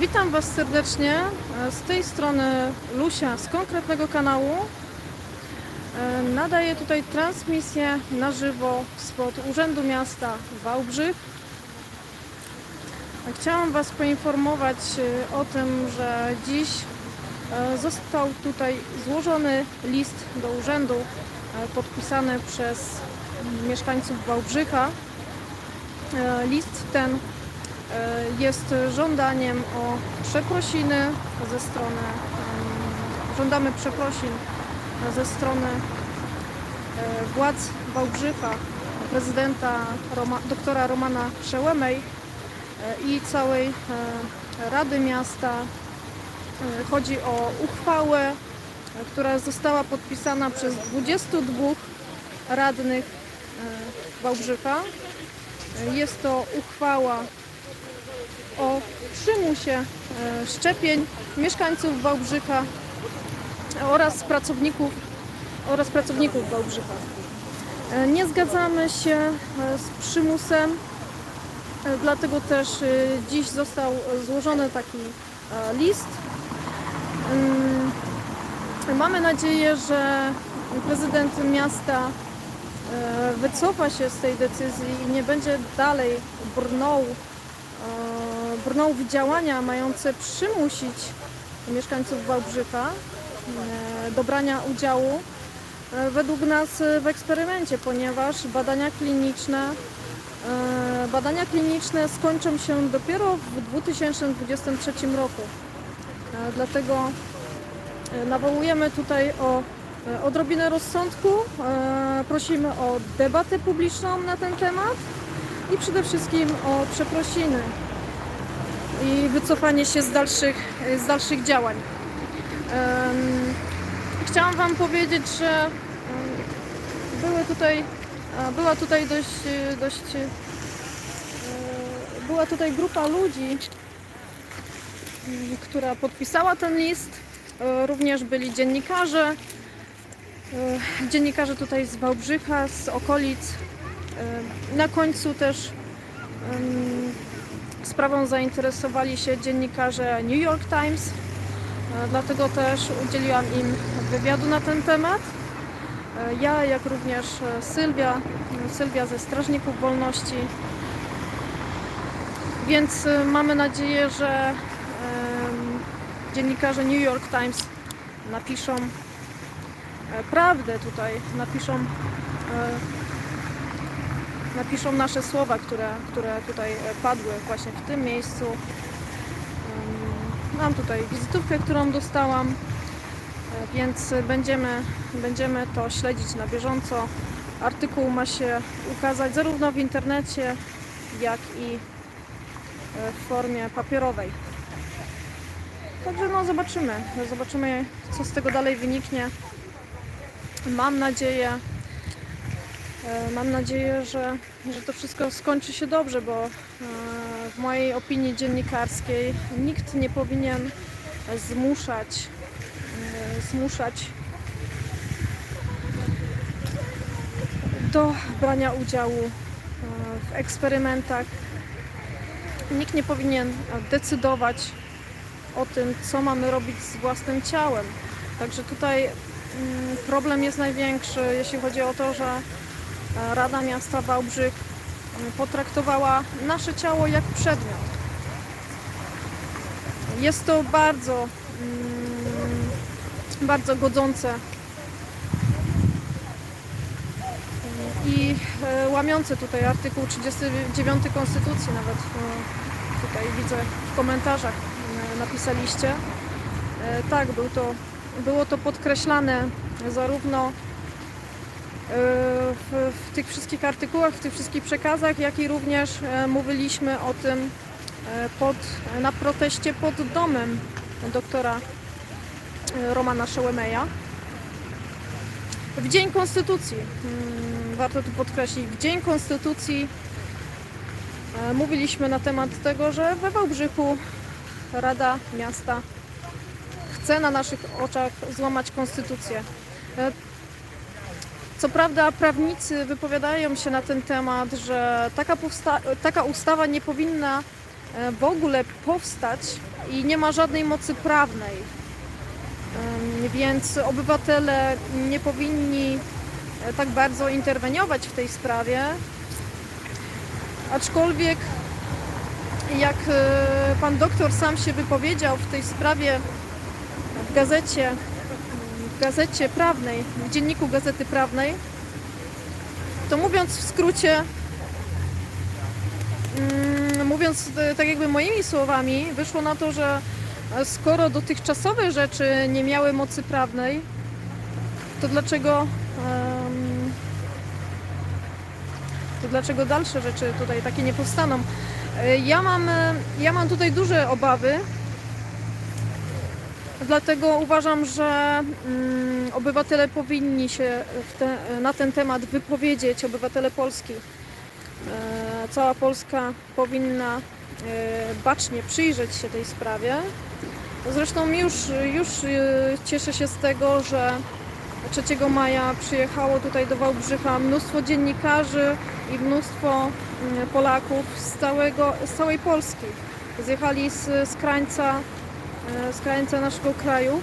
Witam Was serdecznie. E, Z tej strony Lusia z konkretnego kanału. E, Nadaję tutaj transmisję na żywo spod Urzędu Miasta Wałbrzych. E, Chciałam Was poinformować o tym, że dziś został tutaj złożony list do urzędu podpisany przez mieszkańców Wałbrzycha. List ten jest żądaniem o przeprosiny ze strony, żądamy przeprosin ze strony e, władz Wałbrzycha, prezydenta Roma, doktora Romana Przełemej e, i całej e, Rady Miasta. E, Chodzi o uchwałę, e, która została podpisana przez 22 radnych e, Wałbrzycha. Jest to uchwała o przymusie e, szczepień mieszkańców Wałbrzycha oraz pracowników oraz pracowników Wałbrzycha. E, Nie zgadzamy się e, z przymusem, dlatego też dziś został złożony taki list. Ym, Mamy nadzieję, że prezydent miasta wycofa się z tej decyzji i nie będzie dalej brnął, w działania mające przymusić mieszkańców Wałbrzycha e, do brania udziału e, według nas e, w eksperymencie, ponieważ badania kliniczne badania kliniczne skończą się dopiero w 2023 roku. Dlatego nawołujemy tutaj o odrobinę rozsądku. Prosimy o debatę publiczną na ten temat i przede wszystkim o przeprosiny i wycofanie się z dalszych, z dalszych działań. Chciałam Wam powiedzieć, że były tutaj, była tutaj dość, dość e, była tutaj grupa ludzi, która podpisała ten list. E, Również byli dziennikarze, e, dziennikarze tutaj z Wałbrzycha, z okolic. Na końcu też sprawą zainteresowali się dziennikarze New York Times, e, dlatego też udzieliłam im wywiadu na ten temat. E, Ja, jak również e, Sylwia, Sylwia ze Strażników Wolności. Więc mamy nadzieję, że dziennikarze New York Times napiszą prawdę tutaj, napiszą, napiszą nasze słowa, które, które tutaj e, padły właśnie w tym miejscu. Mam tutaj wizytówkę, którą dostałam, e, więc będziemy, będziemy to śledzić na bieżąco. Artykuł ma się ukazać zarówno w internecie, jak i e, w formie papierowej. Także no zobaczymy, zobaczymy co z tego dalej wyniknie. Mam nadzieję, mam nadzieję, że, że to wszystko skończy się dobrze, bo e, w mojej opinii dziennikarskiej nikt nie powinien zmuszać, e, zmuszać do brania udziału e, w eksperymentach. Nikt nie powinien decydować o tym, co mamy robić z własnym ciałem. Także tutaj mm, problem jest największy, jeśli chodzi o to, że e, Rada Miasta Wałbrzych mm, potraktowała nasze ciało jak przedmiot. Jest to bardzo, mm, bardzo godzące i e, łamiące tutaj artykuł 39 Konstytucji, nawet e, tutaj widzę w komentarzach e, napisaliście. Tak, był to, było to podkreślane zarówno w, w tych wszystkich artykułach, w tych wszystkich przekazach, jak i również e, mówiliśmy o tym e, pod, na proteście pod domem doktora e, Romana Szełemeja. W Dzień Konstytucji, mm, warto tu podkreślić, w Dzień Konstytucji mówiliśmy na temat tego, że we Wałbrzychu Rada Miasta chce na naszych oczach złamać konstytucję. Co prawda prawnicy wypowiadają się na ten temat, że taka, taka ustawa nie powinna e, w ogóle powstać i nie ma żadnej mocy prawnej. Więc obywatele nie powinni e, tak bardzo interweniować w tej sprawie. Aczkolwiek, jak e, pan doktor sam się wypowiedział w tej sprawie w gazecie, w gazecie prawnej, w dzienniku Gazety Prawnej, to mówiąc w skrócie, mm, mówiąc e, tak jakby moimi słowami, wyszło na to, że skoro dotychczasowe rzeczy nie miały mocy prawnej, to dlaczego to dlaczego dalsze rzeczy tutaj takie nie powstaną? E, Ja mam, e, ja mam tutaj duże obawy, dlatego uważam, że mm, obywatele powinni się te, na ten temat wypowiedzieć, obywatele Polski. E, Cała Polska powinna e, bacznie przyjrzeć się tej sprawie. Zresztą już, już e, cieszę się z tego, że 3 maja przyjechało tutaj do Wałbrzycha mnóstwo dziennikarzy i mnóstwo mm, Polaków z, całego, z całej Polski. Zjechali z, z, krańca, z krańca naszego kraju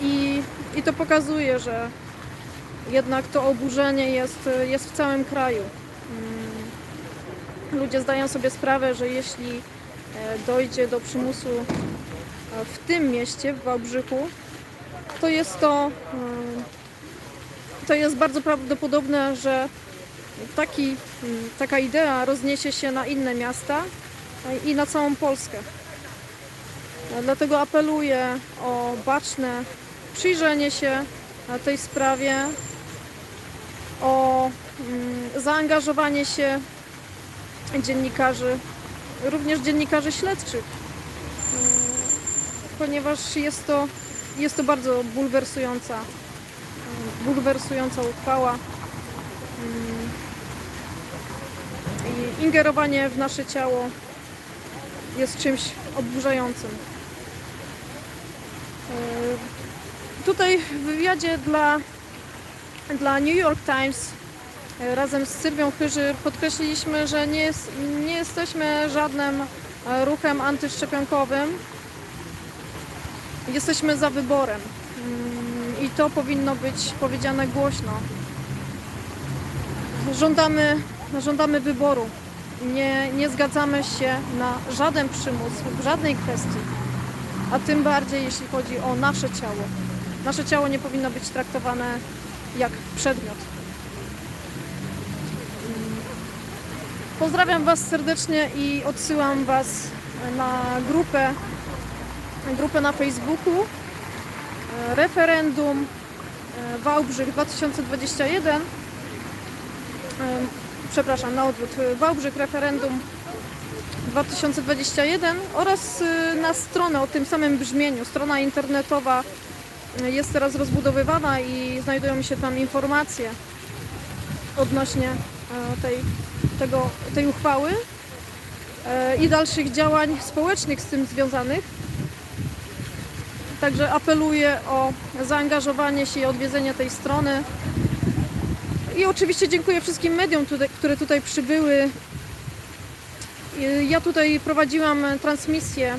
i, i to pokazuje, że jednak to oburzenie jest, jest w całym kraju. Mm, Ludzie zdają sobie sprawę, że jeśli e, dojdzie do przymusu e, w tym mieście, w Wałbrzychu, to jest to, to jest bardzo prawdopodobne, że taki, mm, taka idea rozniesie się na inne miasta e, i na całą Polskę. Dlatego apeluję o baczne przyjrzenie się tej sprawie, o mm, zaangażowanie się dziennikarzy, również dziennikarzy śledczych, Mm, ponieważ jest to, jest to bardzo bulwersująca, mm, bulwersująca uchwała. I ingerowanie w nasze ciało jest czymś oburzającym. E, Tutaj w wywiadzie dla, dla New York Times e, razem z Sylwią Chyży podkreśliliśmy, że nie, nie jesteśmy żadnym e, ruchem antyszczepionkowym. Jesteśmy za wyborem. Mm, I to powinno być powiedziane głośno. Żądamy, żądamy wyboru. Nie, nie zgadzamy się na żaden przymus w żadnej kwestii, a tym bardziej jeśli chodzi o nasze ciało. Nasze ciało nie powinno być traktowane jak przedmiot. Pozdrawiam Was serdecznie i odsyłam Was na grupę, grupę na Facebooku referendum e, Wałbrzych 2021 E, przepraszam, na odwrót, e, Wałbrzych referendum 2021 oraz e, na stronę o tym samym brzmieniu. Strona internetowa e, jest teraz rozbudowywana i znajdują się tam informacje odnośnie e, tej, tego, tej uchwały i dalszych działań społecznych z tym związanych. Także apeluję o zaangażowanie się i odwiedzenie tej strony. I oczywiście dziękuję wszystkim mediom, które tutaj przybyły. I Ja tutaj prowadziłam transmisję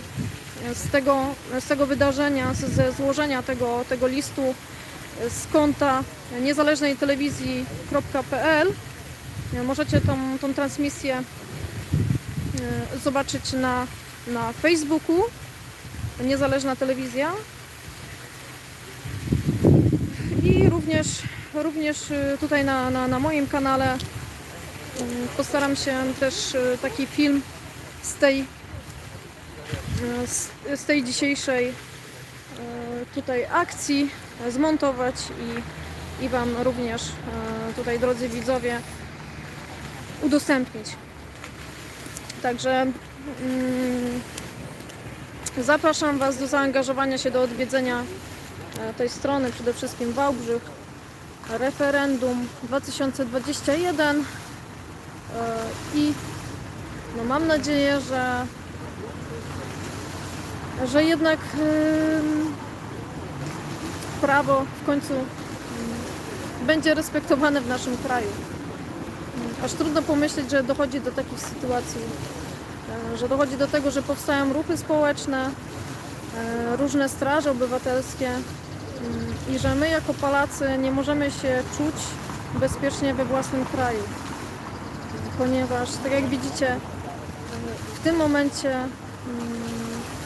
z tego, z tego wydarzenia, ze złożenia tego, tego listu z konta niezależnej telewizji.pl. Możecie tą, tą transmisję e, zobaczyć na, na Facebooku. Niezależna telewizja. I również, również y, tutaj na, na, na moim kanale y, postaram się też y, taki film z tej, y, z, tej dzisiejszej y, tutaj akcji zmontować i, i Wam również tutaj drodzy widzowie udostępnić. Także mm, zapraszam Was do zaangażowania się do odwiedzenia e, tej strony, przede wszystkim Wałbrzych, referendum 2021 e, i no mam nadzieję, że że jednak ym, prawo w końcu ym, będzie respektowane w naszym kraju. Aż trudno pomyśleć, że dochodzi do takich sytuacji e, że dochodzi do tego, że powstają ruchy społeczne, e, różne straże obywatelskie mm, i że my jako Polacy nie możemy się czuć bezpiecznie we własnym kraju, ponieważ tak jak widzicie, w tym momencie mm,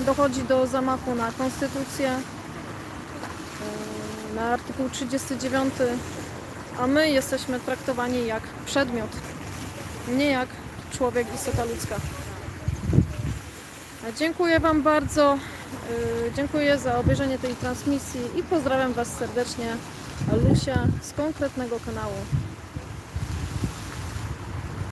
dochodzi do zamachu na konstytucję, e, na artykuł 39, a my jesteśmy traktowani jak przedmiot, nie jak człowiek, istota ludzka. Dziękuję Wam bardzo. e, Dziękuję za obejrzenie tej transmisji i pozdrawiam Was serdecznie. Lucia z konkretnego kanału.